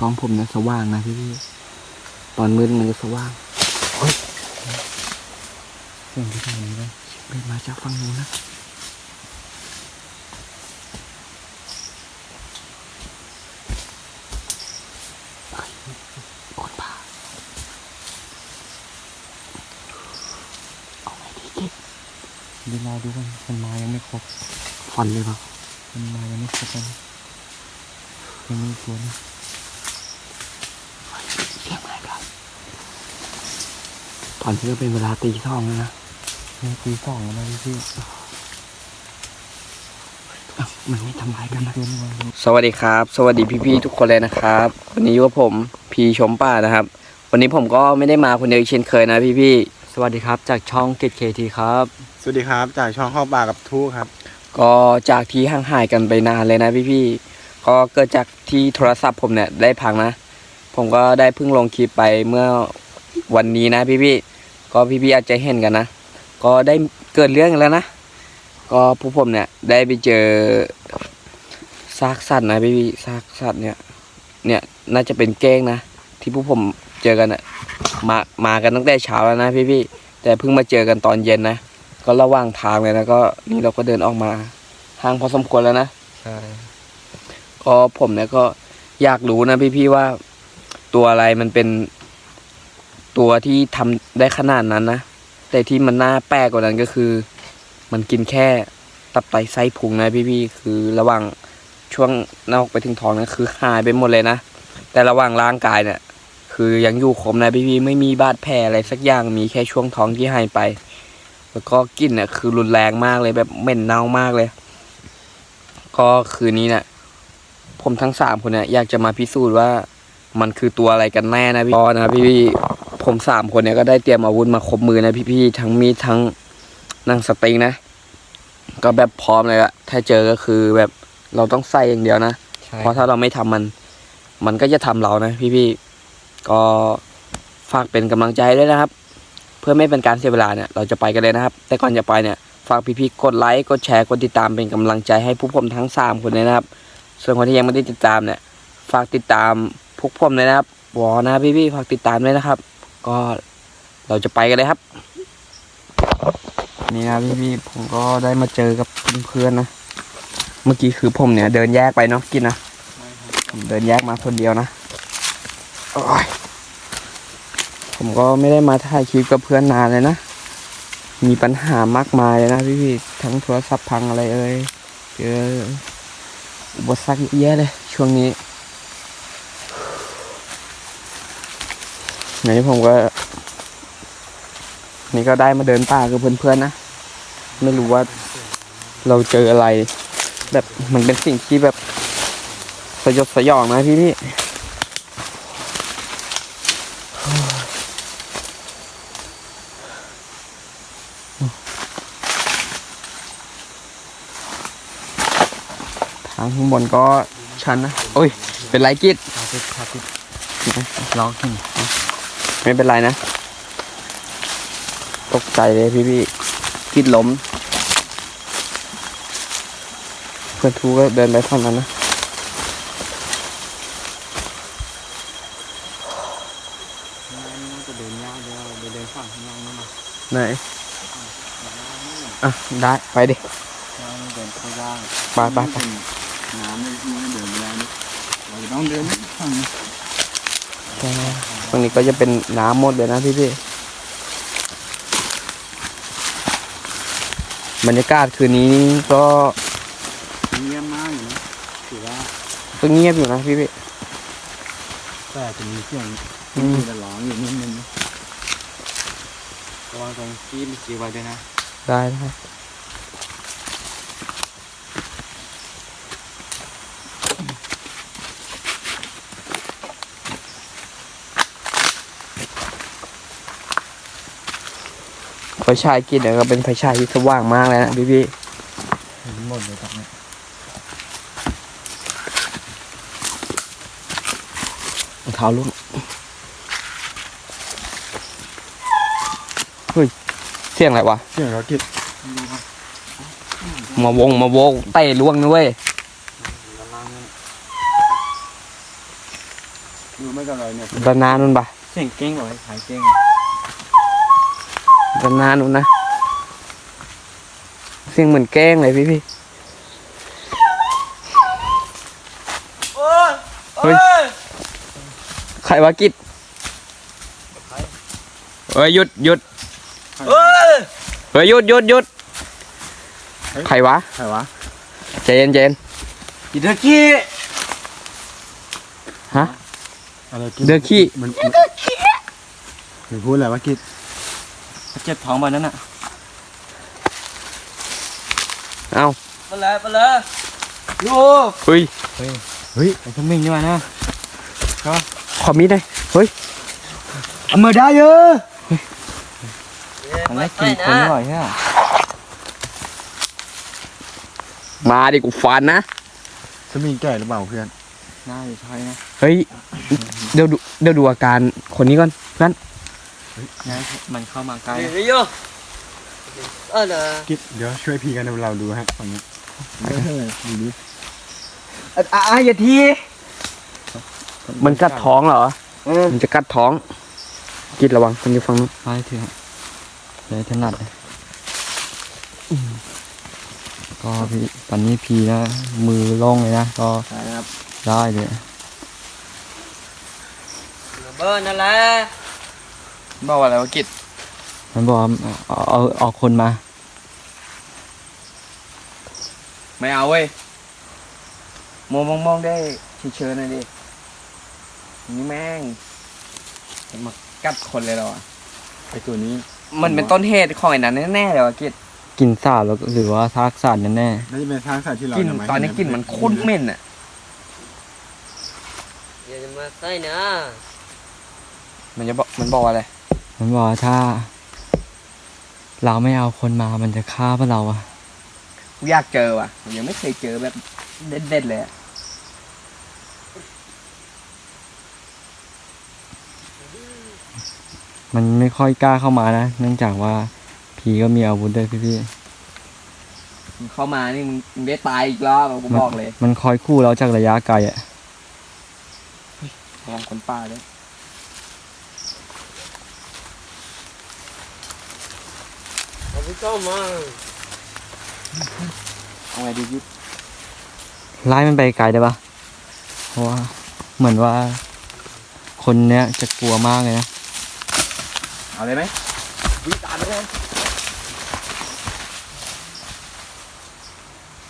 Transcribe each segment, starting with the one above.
กล้องผมเนี่ยสว่างนะพี่พี่ตอนมืดมันจะสว่างเฮ้ยเสียงที่ทางนี้นะเดินมาจากฝั่งนู้นนะเฮ้ยคนพาเอาไงดีกิ๊กเดี๋ยวรอดูกันมันมายังไม่ครบฟันเลยปะมันมายังไม่ครบเลยยังมีอีกตัวนึง เสียงอะไรกัน ตอนนี้ก็เป็นเวลาตีสองแล้วนะยังตีสองแล้วนะพี่พี่เอ้ามันไม่ทำร้ายกันนะตัวนึงมาสวัสดีครับ สวัสดีพี่ๆทุกคนเลยนะครับ วันนี้อยู่กับผมพีชมป่านะครับ วันนี้ผมก็ไม่ได้มาคนเดียวอีกเช่นเคยนะพี่ๆสวัสดีครับจากช่องเกตเคทีครับ สวัสดีครับจากช่องข้าวปลากับทูครับ ก็จากที่ห่างหายกันไปนานเลยนะพี่ๆก็เกิดจากที่โทรศัพท์ผมเนี่ยได้พังนะ ผมก็ได้เพิ่งลงคลิปไปเมื่อวันนี้นะพี่ๆ ก็พี่ๆอาจจะเห็นกันนะ ก็ได้เกิดเรื่องกันแล้วนะ ก็ผู้ผมเนี่ยได้ไปเจอซากสัตว์นะพี่ๆซากสัตว์เนี่ย เนี่ยน่าจะเป็นเก้งนะ ที่ผู้ผมเจอกันอะมามากันตั้งแต่เช้าแล้วนะพี่ๆแต่เพิ่งมาเจอกันตอนเย็นนะก็ระหว่างทางเลยนะก็นี่เราก็เดินออกมาห่างพอสมควรแล้วนะใช่ก็ผมเนี่ยก็อยากรู้นะพี่ๆว่าตัวอะไรมันเป็น ตัวที่ทำได้ขนาดนั้นนะ แต่ที่มันน่าแปลกกว่านั้นก็คือ มันกินแค่ตับไตไส้พุงนะพี่ๆคือระหว่างช่วงหน้าอกไปถึงท้องนะคือหายไปหมดเลยนะ แต่ระหว่างร่างกายเนี่ย คือยังอยู่ครบนะพี่ๆไม่มีบาดแผลอะไรสักอย่างมีแค่ช่วงท้องที่หายไป แล้วก็กลิ่นเนี่ยคือรุนแรงมากเลยแบบเหม็นเน่ามากเลย ก็คืนนี้เนี่ยผมทั้งสามคนเนี่ยอยากจะมาพิสูจน์ว่ามันคือตัวอะไรกันแน่นะพี่ก็นะพี่ ผมสามคนเนี่ยก็ได้เตรียมอาวุธมาครบมือนะพี่พี่ๆทั้งมีดทั้งหนังสติงนะ ก็แบบพร้อมเลยอะถ้าเจอก็คือแบบเราต้องใส่อย่างเดียวนะใช่เพราะถ้าเราไม่ทำมัน มันก็จะทำเรานะพี่พี่ๆก็ฝากเป็นกำลังใจด้วยนะครับ เพื่อไม่เป็นการเสียเวลาเนี่ยเราจะไปกันเลยนะครับ แต่ก่อนจะไปเนี่ยฝากพี่ๆกดไลค์กดแชร์กดติดตามเป็นกำลังใจให้พวกผมทั้งสามคนเลยนะครับ ส่วนคนที่ยังไม่ได้ติดตามเนี่ย ฝากติดตามพวกผมเลยนะครับวอนะพี่ๆฝากติดตามด้วยนะครับ ก็เราจะไปกันเลยครับ นี่นะพี่ๆผมก็ได้มาเจอกับเพื่อนๆนะ เมื่อกี้คือผมเนี่ย เดินแยกไปเนาะกินนะผมเดินแยกมาคนเดียวนะผมก็ไม่ได้มาถ่ายคลิปกับเพื่อนนานเลยนะ มีปัญหามากมายเลยนะพี่ๆทั้งโทรศัพท์พังอะไรเอ่ยเจออุปสรรคเยอะแยะเลยช่วงนี้ไห นผมก็ นี่ก็ได้มาเดินป่ากับเพื่อนๆนะ ไม่รู้ว่าเราเจออะไร แบบมันเป็นสิ่งที่แบบ สยดสยองนะพี่พี่ทางข้างบนก็ชันนะ โอ้ย เป็นไรกิดล็อกหิน ไม่เป็นไรนะ ตกใจเลยพี่พี่กิดล้ม เพื่อนทูก็เดินไปฝั่งนั้นนะน่าจะเดินยากเดี๋ยวเราเดินฝั่งข้างล่างนั่นนะไหนอะได้ไปดิใช่เดินเข้ายากไปไปไปน้ำไม่ไม่เดินไม่ได้นี่เราจะต้องเดินฝั่งนี้ต รงนี้ก็จะเป็นน้ำหมดเลยนะพี่พี่บรรยากาศคืนนี้ก็เงียบมากอยู่นะถือว่าก็เงียบอยู่นะพี่พี่แต่จะมีเสียงอืมมีแต่ร้องอยู่นิดนึงนะระวังตรงที่มีกีไว้ด้วยนะได้ได้ ไฟฉายกินเนี่ยก็เป็นไฟฉายที่สว่างมากเลยนะพี่พี่เห็นหมดเลยตรงนี้รองเท้าลุ่นเฮ้ย เสียงอะไรวะ เสียงเรากิดดูครับมาวง มาวงเตะล่วงนะเว้ยด้านล่างนี่ดูไม่กับอะไรเนี่ยด้านหน้านู่นปะเสียงเก้งบอกให้ขายเก้ง ด้านหน้านู่นนะ เสียงเหมือนแกล้งเลยพี่พี่โอ้ยเฮ้ยใครวะกิจเฮ้ยหยุดหยุดเฮ้ยเฮ้ยหยุดหยุดหยุดใครวะใครวะใจเย็นใจเย็นกินเถอะขี้ฮะอะไรกิเดือขี้มันมันหรือพูดอะไรวะกิด เจ็บท้องมานั่นน่ะเอ้าไปเลยไปเลยโย่เฮ้ยเฮ้ยไอ้ขมิ้นนี่มานะขอมีดหน่อยเฮ้ยเอามือได้เยอะมันไม่กินคนอร่อยแค่มาดิกูฟันนะสมิงแก่หรือเปล่าเพื่อนน่าจะใช่นะเฮ้ยเดี๋ยวดูเดี๋ยวดูอาการคนนี้ก่อนเพื่อน น่ามันเข้ามาใกล้เยอะเออเนอะกิดเดี๋ยวช่วยพี่กันเดี๋ยวเราดูฮะฝั่งนี้ดูดิอะอะอย่าที มันกัดท้องเหรอ มันจะกัดท้อง กิดระวังคนอยู่ฝั่งนู้นไปเถอะเลยถนัดเลยก็พี่ตอนนี้พีนะ มือโล่งเลยนะ ก็ใช่ครับได้เลยเบอร์นั่นแหละ บอกอะไรวะกิดมันบอกว่าเอาเอาเอาคนมา ไม่เอาเว้ยมองมองมองได้เฉยๆหน่อยดินี่แม่งมากัดคนเลยเหรอวะไอตัวนี้มันเป็นต้นเหตุของไอ้นั้นแน่ๆเลยวะกิดกินสาดแล้วหรือว่าทักษะนั่นแน่น่าจะเป็นทางสายที่เรากลิ่นยังไม่ตอนนี้กลิ่นมันคุ้นเหม็นอะอย่าจะมาใส่นะมันจะบอกมันบอกว่าอะไร มันบอกว่าถ้า เราไม่เอาคนมามันจะฆ่าพวกเราอะกูอยากเจอว่ะผมยังไม่เคยเจอแบบเด็ดๆเลยอะมันไม่ค่อยกล้าเข้ามานะเนื่องจากว่าผีก็มีอาวุธด้วยพี่มึงเข้ามานี่มึงมึงได้ตายอีกรอบอะกูๆมันบอกเลยมันคอยคู่เราจากระยะไกลอะ ระวังคนป่าด้วย เอาไปเข้ามาเอาไงดียุทธไล่มันไปไกลได้ปะเพราะว่าเหมือนว่า คนเนี้ยจะกลัวมากเลยนะ เอาเลยไหมวิ่งตามไปเลย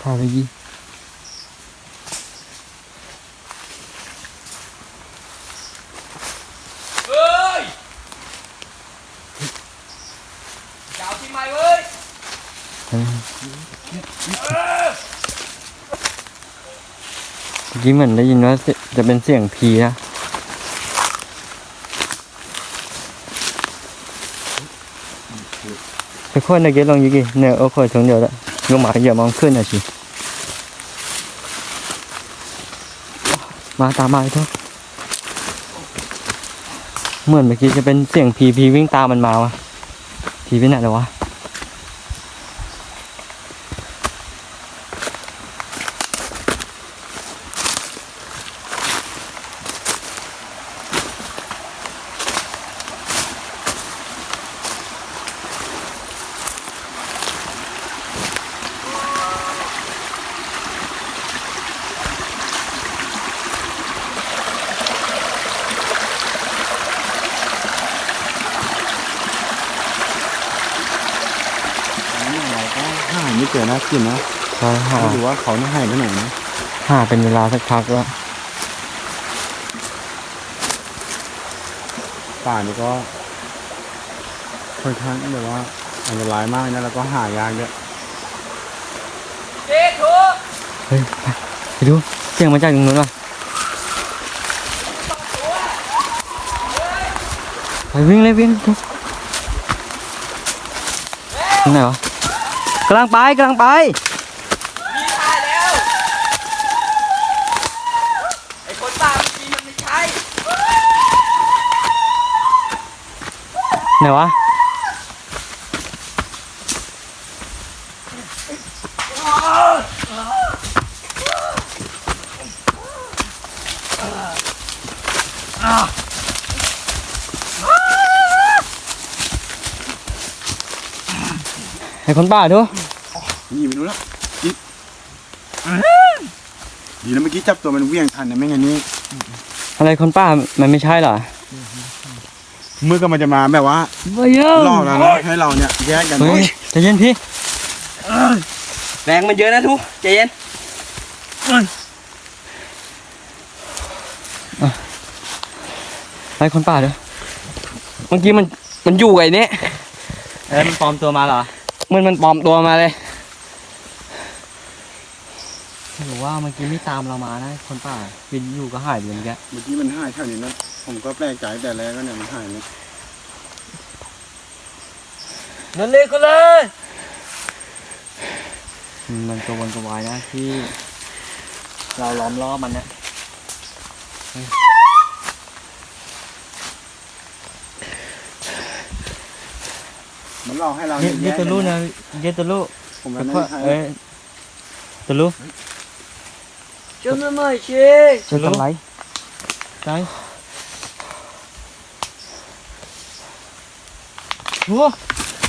ข้าไปยี่ เฮ้ยจะเอาที่ไม้เว้ย เมื่อ กี้เหมือนได้ยินว่าจะเป็นเสียงผีนะทุกคนนะเกลองยิกิเนี่ยโอ้คอยทงเดียวละยกหมาอย่ามองขึ้นนะสิมาตามมาไอ้เถอะเหมือนเมื่อกี้จะเป็นเสียงผีผีวิ่งตามมันมาวะผีไปไหนแล้ววะ เรา ก็หาไม่เจอนะกินนะใช่หาไม่รู้ว่าเขาเนี่ยหายไปไหนนะหาเป็นเวลาสักพักแล้วป่านี่ก็ค่อนข้างแบบว่าอันตรายมากนะแล้วก็หายากเยอะเจ๊ถูกเฮ้ยไปไปดูเสียงมาจากตรงนู้นว่ะไปวิ่งเลยวิ่งทุกตรงไหนวะกำลังไปกำลังไปมีตายแล้ว ไอ้คนป่าเมื่อกี้มันไม่ใช่ไหนวะให้คนป่าดู นี่ไม่รู้แล้วอีดีนะเมื่อกี้จับตัวมันเวี่ยงทันนะไม่งั้นนี่อะไรคนป่ามันไม่ใช่เหรอเมื่อก็มันจะมาแบบว่าไม่เยอะล่อเรานะให้เราเนี่ยแยกกันเฮ้ยใจเย็นพี่แรงมันเยอะนะทุกใจเย็นไล่คนป่าดูเมื่อกี้มันมันอยู่ไอ้นี้เอ้ยมันปลอมตัวมาเหรอมันมันปลอมตัวมาเลย หรือว่าเมื่อกี้ไม่ตามเรามานะ คนป่าบินอยู่ก็หายไปเลยเมื่อกี้เมื่อกี้มันหายแถวนี้นะผมก็แปลกใจแต่แรกก็เนี่ยมันหายเนี่ยนั่นเลยก็เลยอืมมันกระวนกระวายนะที่ เราล้อมรอบมันนะมันหลอกให้เราเยเนี่ยเยตัวลูกนะเยตัวลูกผมแต่ไม่พอใช่เอ้ยตัวลูก จำไม่ไม่เช่ตัวลูกไรไรโอ้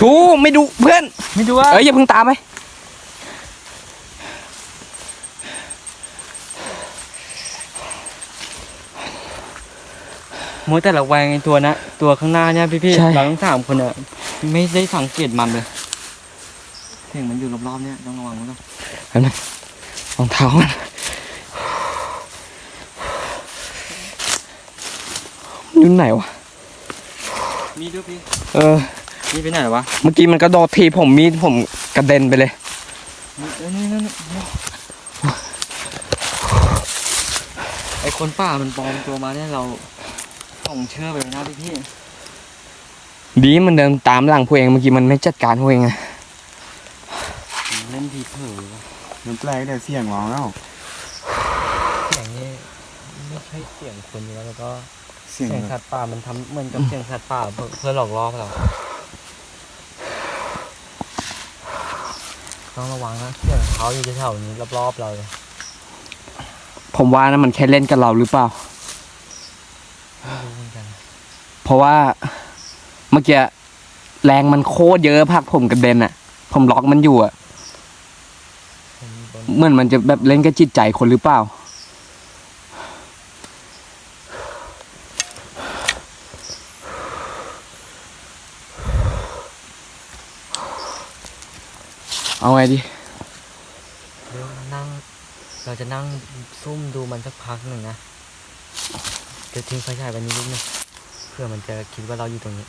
ทูไม่ดูเพื่อน ไม่ดูว่าเอ้ยอย่าเพิ่งตามไปมัวแต่ระแวงไอ้ตัวนะ ตัวข้างหน้าเนี่ยพี่ใช่ ๆเราทั้งสามคนอะไม่ได้สังเกตมันเลยเสียงมันอยู่รอบๆเนี่ยต้องระวังไว้ก่อนรองเท้ามัน อยู่ไหนวะ มีด้วยพี่ เออ มีไปไหนวะ เมื่อกี้มันกระโดดทีผมมีดผมกระเด็นไปเลยมีเอ้ยนี่นั่นนี่ไอคนป่ามันปลอมตัวมาเนี่ยเราต้องเชื่อไปนะพี่พี่ ดีมันเดินตามหลังพวกเองเมื่อกี้มันไม่จัดการพวกเองไงเล่นทีเผลอวะมันแปลกแต่เสียงร้องแล้ว เสียงนี่ไม่ใช่เสียงคนอยู่แล้วแล้วก็เสียงเสียงแบบสัตว์ป่ามันทำเหมือนกับเสียงสัตว์ป่าเพื่อเพื่อหลอกล่อเราต้องระวังนะเสียงเขาอยู่แถวๆนี้รอบๆเราเลยผมว่านะมันแค่เล่นกับเราหรือเปล่า ไม่รู้เหมือนกันเพราะว่าเมื่อกี้แรงมันโคตรเยอะพักผมกระเด็นอะ ผมล็อกมันอยู่อะผมโดน เหมือนมันจะแบบเล่นกับจิตใจคนหรือเปล่า ไงดีเดี๋ยวนั่ง เราจะนั่งซุ่มดูมันสักพักหนึ่งนะจะทิ้งไฟฉายไว้นี้ลูกหนึงเพื่อมันจะคิดว่าเราอยู่ตรงนี้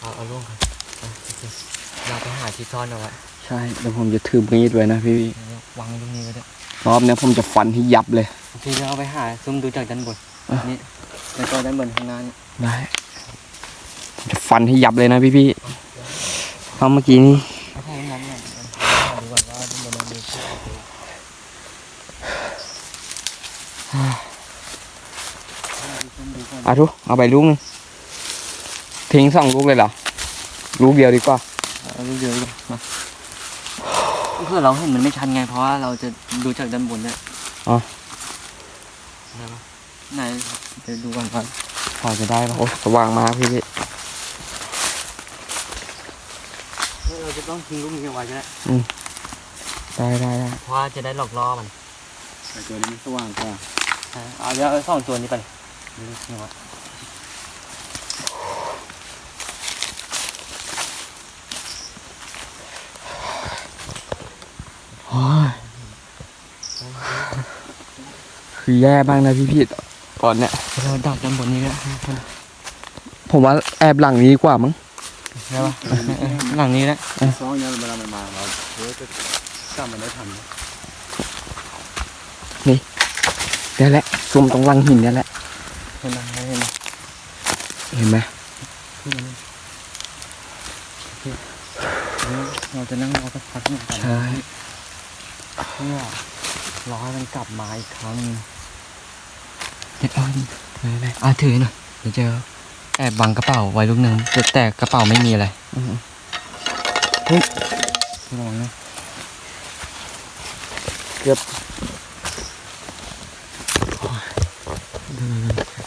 เอาเอาล่วงครับเอาโอเคเราไปหาที่ซ่อนเอาไว้ใช่เดี๋ยวผมจะถือมีดไว้นะพี่เดี๋ยววางตรงนี้ไว้ด้วยรอบเนี้ยผมจะฟันให้ยับเลยโอเคเดี๋ยวเอาไปหาซุ่มดูจากด้านบนอะนี่แล้วก็ด้านบนข้างหน้านี่ได้ผมจะฟันให้ยับเลยนะพี่พี่ๆเพราะเมื่อกี้นี้ไม่ใช่นั้นเนี่ยดูก่อนว่าด้านบนมันมีที่อะไรซุ่มดูก่อน เอาทุกเอาไปลูกหนึงทิ้งสองลูกเลยเหรอ ลูกเดียวดีกว่าเอาเยอะๆดีกว่ามาเพื่อเราเห็นมันไม่ชันไงเพราะว่าเราจะดูจากด้านบนเนี่ยอ๋อ ได้ปะไหนเดี๋ยวดูก่อนก่อนพอจะได้ปะโอ้สว่างมากพี่พี่เราจะต้องทิ้งลูกนี้เอาไว้ก็ได้ได้ได้ได้เพราะว่าจะได้หลอกล่อมันแต่ตัวนี้มันสว่างกว่าเอาเดี๋ยวเอาสองตัวนี้ไปนี่นี่วะ โอ้ย คือแย่มากนะพี่พี่ตอนเนี้ยเราดักด้านบนนี้ก็ได้ผมว่าแอบหลังนี้ดีกว่ามั้งได้ปะเออเออหลังนี้นะซ้องเนี่ยเวลามันมาเราเออจะกลับมันได้ทันนะนี่แหละซุ่มตรงหลังหินนี่แหละเห็นไหมเห็นไหมเห็นไหมขึ้นมานี่โอเคเดี๋ยวเราจะนั่งรอสักพักหนึ่งก่อนใช่ เพื่อรอให้มันกลับมาอีกครั้งหนึ่งเด็ดเอาดิไหนไหนอะถือหน่อยเดี๋ยวจะแอบบังกระเป๋าไว้ลูกหนึ่งแต่แต่กระเป๋าไม่มีอะไรอืมระวังนะ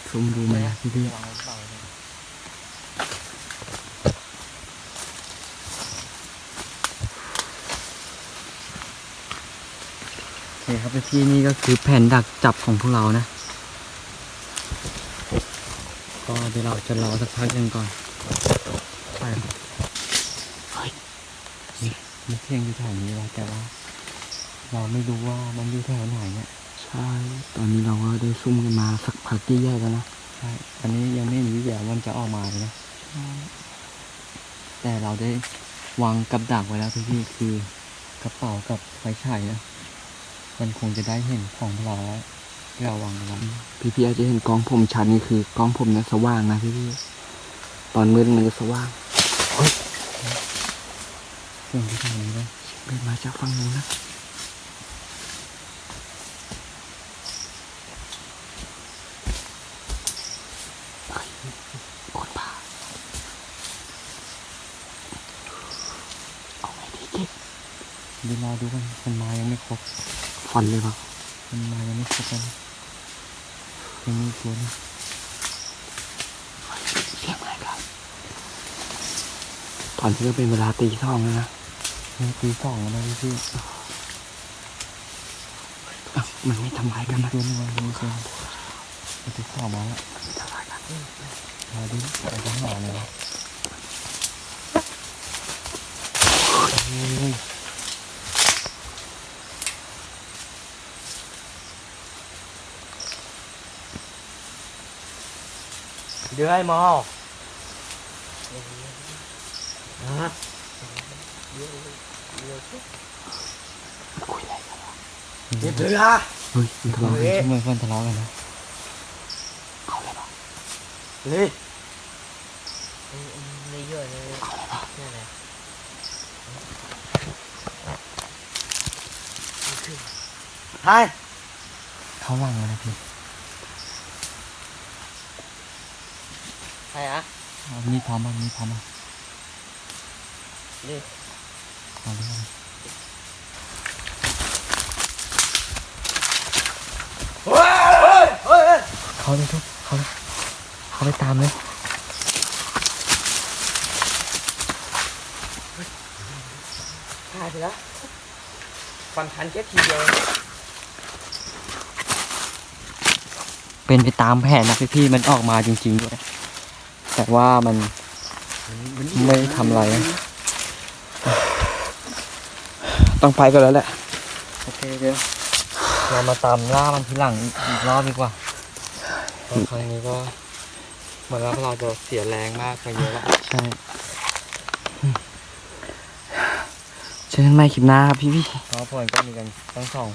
ฟซุ่มดูมันนะพี่พี่วางไว้เปล่าเลยโอเคครับพี่ๆนี่ก็คือแผนดักจับของพวกเรานะ ก็เดี๋ยวเราจะรอสักพักหนึ่งก่อนใช่ครับเฮ้ยนี่มีเสียงอยู่แถวนี้แล้วแต่ว่า เราไม่รู้ว่ามันอยู่แถวไหนเนี่ยใช่ตอนนี้เราก็ได้ซุ่มกันมาสักพักที่ใหญ่แล้วนะใช่อันนี้ยังไม่มีวิแววว่ามันจะออกมาเลยนะแต่เราได้วางกับดักไว้แล้วพี่ๆคือ กระเป๋ากับไฟฉายนะ มันคงจะได้เห็นของเราแล้วที่เราวางเอาไว้พี่พี่อาจจะเห็นกล้องผมชัดนี่คือกล้องผมนะสว่างนะพี่พี่ตอนมืดมันจะสว่างเสียงที่ทางนี้นะเป็นมาจากฝั่งนู้นนะเฮ้ยคนป่าเอาไงดีกิ๊กเดี๋ยวรอดูกันมันมายังไม่ครบ ฟันเลยเปล่ามันมายังไม่ครบเลยยังมีอีกตัวหนึงเสียงอะไรครับตอนนี้ก็เป็นเวลาตีสองแล้วนะมีตีสองแล้วนะพี่พี่อ้าวมันไม่ทำร้ายกันนะตัวหนึงวันนี้เชียวมันตีสองมาแล้วไม่ทำร้ายกันมาดิเราจะหาเลยนะโอ้ยเดี๋ย วให้หมอคุยอะไรกันวะเดี๋ยวเรือเฮ้ยมันทะเลาะกันช่วยเพื่อนทะเลาะกันนะเอาเลยเปล่าเลยไม่เยอะเลยเอาเลยเปล่านี่แหละใช่เขาหลังแล้วนะพี่ ใช่อะเอามีดพร้อมมั้ยมีดพร้อมมั้ยนี่เอาเลยเอาเลยเฮ้ยเฮ้ยเฮ้ยเขาเลยทุกเขาเลยเขาไปตามเลยหายไปแล้วฟันทันแค่ทีเดียวเป็นไปตามแผนนะพี่พี่ๆมันออกมาจริงๆด้วย แต่ว่ามันไม่ทำอะไรนะต้องไปกันแล้วแหละ โอเคเดี๋ยวเรามาตามล่ามันทีหลังอีกรอบดีกว่าเพราะครั้งนี้ก็เหมือนว่าเราจะเสียแรงมากไปเยอะแล้วใช่เจอกันใหม่คลิปหน้าครับพี่พี่เพราะผลก็มีกันทั้งสอง